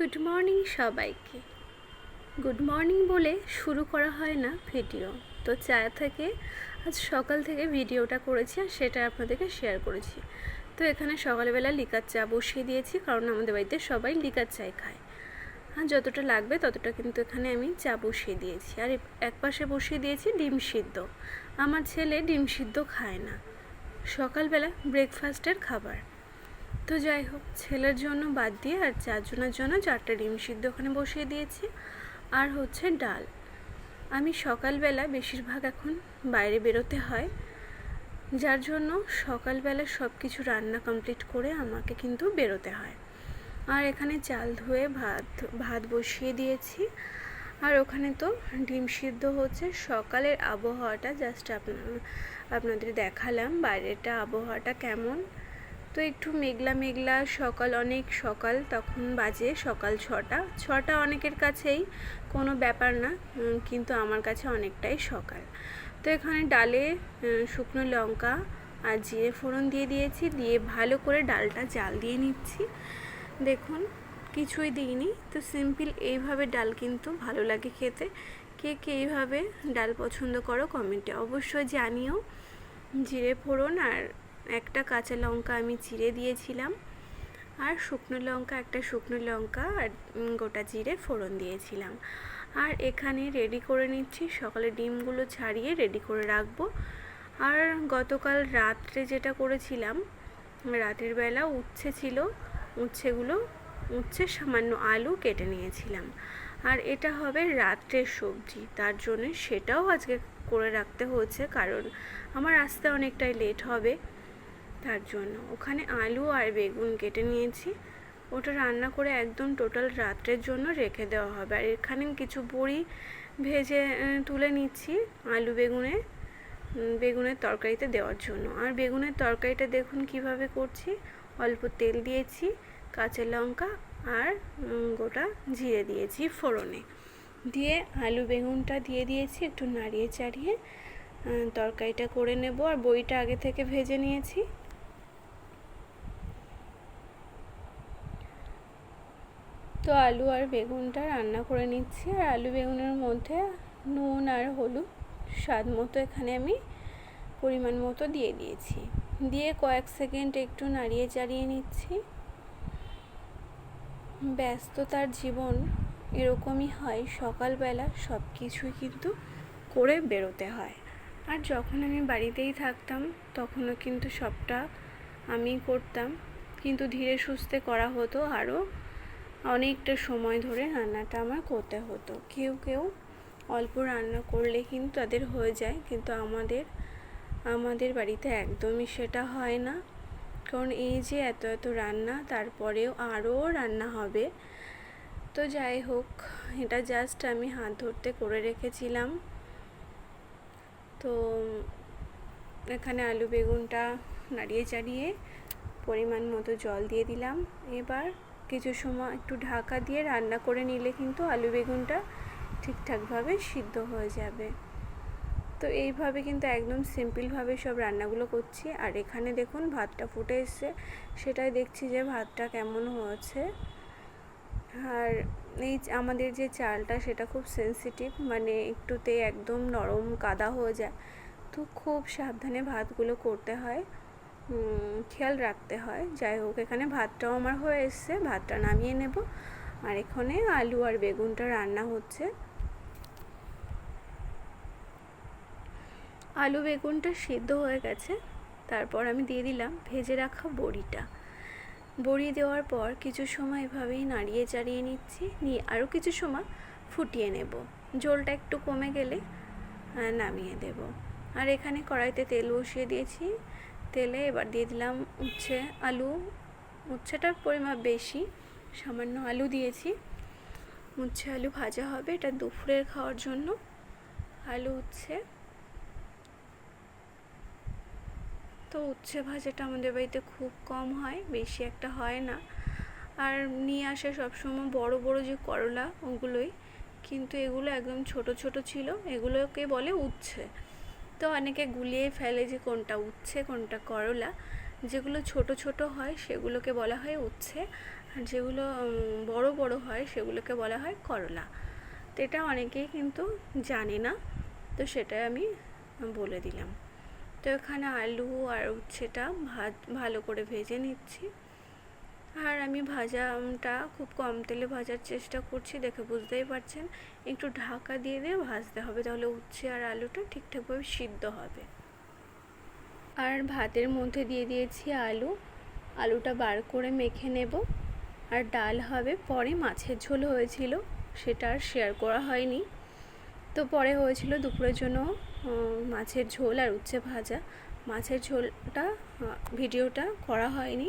Good morning সবাইকে। Good morning বলে শুরু করা হয় না ভিডিও। তো চা থেকে আজ সকাল থেকে ভিডিওটা করেছি আর সেটা আপনাদেরকে শেয়ার করেছি। তো এখানে সকালবেলা লিকার চা বসিয়ে দিয়েছি কারণ আমাদের বাড়িতে সবাই লিকার চাই খায়। আর যতটা লাগবে ততটা কিন্তু এখানে আমি চা বসিয়ে দিয়েছি। আর এক পাশে বসিয়ে দিয়েছি ডিম সিদ্ধ। আমার ছেলে ডিম সিদ্ধ খায় না। সকালবেলা ব্রেকফাস্টের খাবার। তো যাই হোক, ছেলের জন্য বাদ দিয়ে আর চারজনের জন্য চারটে ডিম সিদ্ধ ওখানে বসিয়ে দিয়েছি। আর হচ্ছে ডাল। আমি সকালবেলা বেশিরভাগ এখন বাইরে বেরোতে হয়। যার জন্য সকালবেলা সব কিছু রান্না কমপ্লিট করে আমাকে কিন্তু বেরোতে হয়। আর এখানে চাল ধুয়ে ভাত ভাত বসিয়ে দিয়েছি। আর ওখানে তো ডিম সিদ্ধ হচ্ছে। সকালের আবহাওয়াটা জাস্ট আপনার, আপনাদের দেখালাম বাইরেটা আবহাওয়াটা কেমন। তো একটু মেঘলা মেঘলা সকাল, অনেক সকাল, তখন বাজে সকাল ছটা। ছটা অনেকের কাছেই, কোনো ব্যাপার না কিন্তু আমার কাছে অনেকটাই সকাল। তো এখানে ডালে শুকনো লঙ্কা আর জিরে ফোড়ন দিয়ে দিয়েছি, দিয়ে ভালো করে ডালটা জাল দিয়ে নিচ্ছি। দেখুন, কিছুই দিইনি। তো সিম্পল এইভাবে ডাল কিন্তু ভালো লাগে খেতে। কে কে এইভাবে ডাল পছন্দ করো কমেন্টে অবশ্যই জানিও। জিরে ফোড়ন আর একটা কাঁচা লঙ্কা আমি চিড়ে দিয়েছিলাম আর শুকনো লঙ্কা, একটা শুকনো লঙ্কা আর গোটা জিরে ফোড়ন দিয়েছিলাম। আর এখানে রেডি করে নিচ্ছি, সকালে ডিমগুলো ছাড়িয়ে রেডি করে রাখব। আর গতকাল রাত্রে যেটা করেছিলাম, রাতের বেলা উচ্ছে ছিল, উচ্ছেগুলো, উচ্ছে সামান্য আলু কেটে নিয়েছিলাম। আর এটা হবে রাত্রের সবজি, তার জন্য সেটাও আজকে করে রাখতে হচ্ছে, কারণ আমার আসতে অনেকটাই লেট হবে। তার জন্য। ওখানে আলু আর বেগুন কেটে নিয়েছি। ওটা রান্না করে একদম টোটাল রাত্রের জন্য রেখে দেওয়া হবে। আর এখানে কিছু বড়ি ভেজে তুলে নিচ্ছি আলু বেগুনে বেগুনের তরকারিতে দেওয়ার জন্য। আর বেগুনের তরকারিটা দেখুন কীভাবে করছি। অল্প তেল দিয়েছি, কাঁচা লঙ্কা আর গোটা জিরে দিয়েছি ফোড়নে। দিয়ে আলু বেগুনটা দিয়ে দিয়েছি একটু নাড়িয়ে চাড়িয়ে তরকারিটা করে নেব। আর বইটা আগে থেকে ভেজে নিয়েছি। তো আলু আর বেগুনটা রান্না করে নিচ্ছি। আর আলু বেগুনের মধ্যে নুন আর হলুদ স্বাদ মতো এখানে আমি পরিমাণ মতো দিয়ে দিয়েছি। দিয়ে কয়েক সেকেন্ড একটু নাড়িয়ে চাড়িয়ে নিচ্ছি। ব্যস্ততার জীবন এরকমই হয়। সকালবেলা সব কিছুই কিন্তু করে বেরোতে হয়। আর যখন আমি বাড়িতেই থাকতাম, তখনও কিন্তু সবটা আমি করতাম। কিন্তু ধীরে সুস্থে করা হতো আরও অনেকটা সময় ধরে রান্নাটা আমার করতে হতো। কেউ কেউ অল্প রান্না করলে কিন্তু তাদের হয়ে যায়, কিন্তু আমাদের আমাদের বাড়িতে একদমই সেটা হয় না। কারণ এই যে এত এত রান্না, তারপরেও আরও রান্না হবে। তো যাই হোক, এটা জাস্ট আমি হাত ধরতে করে রেখেছিলাম। তো এখানে আলু বেগুনটা নাড়িয়ে চাড়িয়ে পরিমাণ মতো জল দিয়ে দিলাম। এবার কিছু সময় একটু ঢাকা দিয়ে রান্না করে নিলে কিন্তু আলু বেগুনটা ঠিকঠাকভাবে সিদ্ধ হয়ে যাবে। তো এইভাবে কিন্তু একদম সিম্পলভাবে সব রান্নাগুলো করছি। আর এখানে দেখুন ভাতটা ফুটে এসছে, সেটাই দেখছি যে ভাতটা কেমন হয়েছে। আর এই আমাদের যে চালটা সেটা খুব সেন্সিটিভ মানে একটুতে একদম নরম কাদা হয়ে যায়। তো খুব সাবধানে ভাতগুলো করতে হয়। খেয়াল রাখতে হয়। যাই হোক, এখানে ভাতটাও আমার হয়ে এসছে। ভাতটা নামিয়ে নেব। আর এখানে আলু আর বেগুনটা রান্না হচ্ছে। আলু বেগুনটা সিদ্ধ হয়ে গেছে। তারপর আমি দিয়ে দিলাম ভেজে রাখা বড়িটা। বড়ি দেওয়ার পর কিছু সময় এভাবেই নাড়িয়ে চাড়িয়ে নিচ্ছি। নিয়ে আরও কিছু সময় ফুটিয়ে নেব। জলটা একটু কমে গেলে নামিয়ে দেব। আর এখানে কড়াইতে তেল বসিয়ে দিয়েছি। তেলে এবার দিয়ে দিলাম উচ্ছে, আলু। উচ্ছেটার পরিমাপ বেশি, সামান্য আলু দিয়েছি। উচ্ছে, আলু ভাজা হবে এটা দুপুরের খাওয়ার জন্য। আলু, উচ্ছে। তো উচ্ছে ভাজাটা আমাদের বাড়িতে খুব কম হয়, বেশি একটা হয় না। আর নিয়ে আসে সবসময় বড় বড় যে করলা, ওগুলোই। কিন্তু এগুলো একদম ছোট ছোট ছিল, এগুলোকে বলে উচ্ছে। তো অনেকে গুলিয়ে ফেলে যে কোনটা উচ্ছে, কোনটা করলা। যেগুলো ছোট ছোট হয়, সেগুলোকে বলা হয় উচ্ছে। আর যেগুলো বড় বড় হয়, সেগুলোকে বলা হয় করলা। তো এটা অনেকেই কিন্তু জানে না। তো সেটাই আমি বলে দিলাম। তো এখানে আলু আর উচ্ছেটা ভাত, ভালো করে ভেজে নিচ্ছি। আর আমি ভাজাটা খুব কম তেলে ভাজার চেষ্টা করছি, দেখে বুঝতেই পারছেন। একটু ঢাকা দিয়ে দিয়ে ভাজতে হবে, তাহলে উচ্ছে আর আলুটা ঠিকঠাকভাবে সিদ্ধ হবে। আর ভাতের মধ্যে দিয়ে দিয়েছি আলু। আলুটা বার করে মেখে নেব। আর ডাল হবে, পরে মাছের ঝোল হয়েছিল, সেটা আর শেয়ার করা হয়নি। তো পরে হয়েছিল দুপুরের জন্য মাছের ঝোল আর উচ্ছে ভাজা। মাছের ঝোলটা ভিডিওটা করা হয়নি।